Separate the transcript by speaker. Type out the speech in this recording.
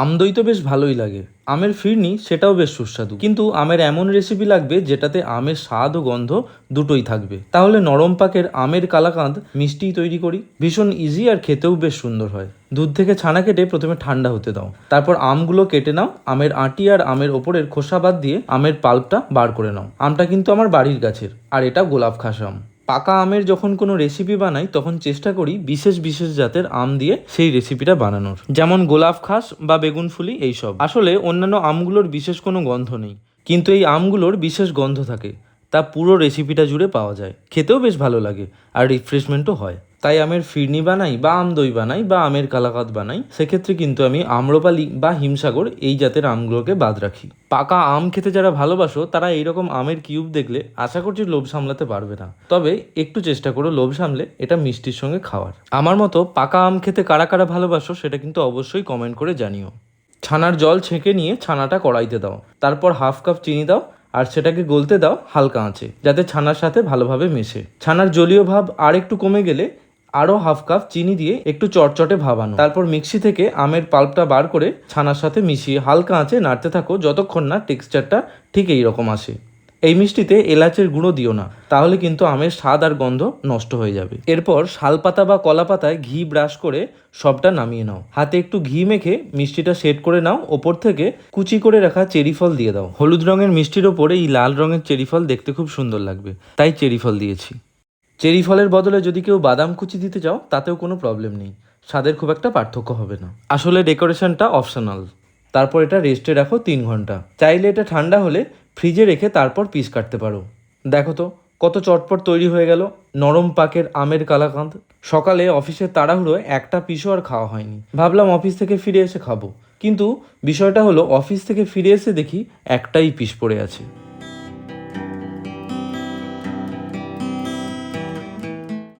Speaker 1: আম দই তো বেশ ভালোই লাগে। আমের ফিরনি সেটাও বেশ সুস্বাদু। কিন্তু আমের এমন রেসিপি লাগবে যেটাতে আমের স্বাদ ও গন্ধ দুটোই থাকবে। তাহলে নরম পাকের আমের কালাকাঁদ মিষ্টি তৈরি করি। ভীষণ ইজি আর খেতেও বেশ সুন্দর হয়। দুধ থেকে ছানা কেটে প্রথমে ঠান্ডা হতে দাও। তারপর আমগুলো কেটে নাও। আমের আঁটি আর আমের ওপরের খোসা বাদ দিয়ে আমের পাল্পটা বার করে নাও। আমটা কিন্তু আমার বাড়ির গাছের। আর এটা গোলাপ খাস আম। পাকা আমের যখন কোনো রেসিপি বানাই, তখন চেষ্টা করি বিশেষ বিশেষ জাতের আম দিয়ে সেই রেসিপিটা বানানোর। যেমন গোলাপ খাস বা বেগুন ফুলি, এইসব। আসলে অন্যান্য আমগুলোর বিশেষ কোনো গন্ধ নেই। কিন্তু এই আমগুলোর বিশেষ গন্ধ থাকে। তা পুরো রেসিপিটা জুড়ে পাওয়া যায়। খেতেও বেশ ভালো লাগে, আর রিফ্রেশমেন্টও হয়। তাই আমের ফিরনি বানাই বা আম দই বানাই বা আমের কালাকাত বানাই, সেক্ষেত্রে কিন্তু আমি আম্রপালি বা হিমসাগর এই জাতের আমগুলোকে বাদ রাখি। পাকা আম খেতে যারা ভালোবাসো, তারা এইরকম আমের কিউব দেখলে আশা করছি লোভ সামলাতে পারবে না। তবে একটু চেষ্টা করো লোভ সামলে এটা মিষ্টির সঙ্গে খাওয়ার। আমার মতো পাকা আম খেতে কারা কারা ভালোবাসো, সেটা কিন্তু অবশ্যই কমেন্ট করে জানিও। ছানার জল ছেঁকে নিয়ে ছানাটা কড়াইতে দাও। তারপর হাফ কাপ চিনি দাও। আর সেটাকে গলতে দাও হালকা আঁচে, যাতে ছানার সাথে ভালোভাবে মেশে। ছানার জলীয় ভাব আর একটু কমে গেলে আরও হাফ কাপ চিনি দিয়ে একটু চটচটে ভাবানো। তারপর মিক্সি থেকে আমের পাল্পটা বার করে ছানার সাথে মিশিয়ে হালকা আঁচে নাড়তে থাকো, যতক্ষণ না টেক্সচারটা ঠিক এই রকম আসে। এই মিষ্টিতে এলাচের গুঁড়ো দিও না, তাহলে কিন্তু আমের স্বাদ আর গন্ধ নষ্ট হয়ে যাবে। এরপর শালপাতা বা কলা পাতায় ঘি ব্রাশ করে সবটা নামিয়ে নাও। হাতে একটু ঘি মেখে মিষ্টিটা সেট করে নাও, ওপর থেকে কুচি করে রাখা চেরি ফল দিয়ে দাও। হলুদ রঙের মিষ্টির ওপরে এই লাল রঙের চেরি ফল দেখতে খুব সুন্দর লাগবে, তাই চেরি ফল দিয়েছি। চেরি ফলের বদলে যদি কেউ বাদাম কুচি দিতে চাও, তাতেও কোনো প্রবলেম নেই, স্বাদের খুব একটা পার্থক্য হবে না। আসলে ডেকোরেশনটা অপশনাল। তারপর এটা রেস্টে রাখো তিন ঘণ্টা। চাইলে এটা ঠান্ডা হলে ফ্রিজে রেখে তারপর পিস কাটতে পারো। দেখো তো, কত চটপট তৈরি হয়ে গেল। নরম পাকের আমের কালাকাঁদ। সকালে অফিসের তাড়াহুড়োয় একটা পিসও আর খাওয়া হয়নি। ভাবলাম অফিস থেকে ফিরে এসে খাব। কিন্তু বিষয়টা হলো, অফিস থেকে ফিরে এসে দেখি একটাই পিস পড়ে আছে।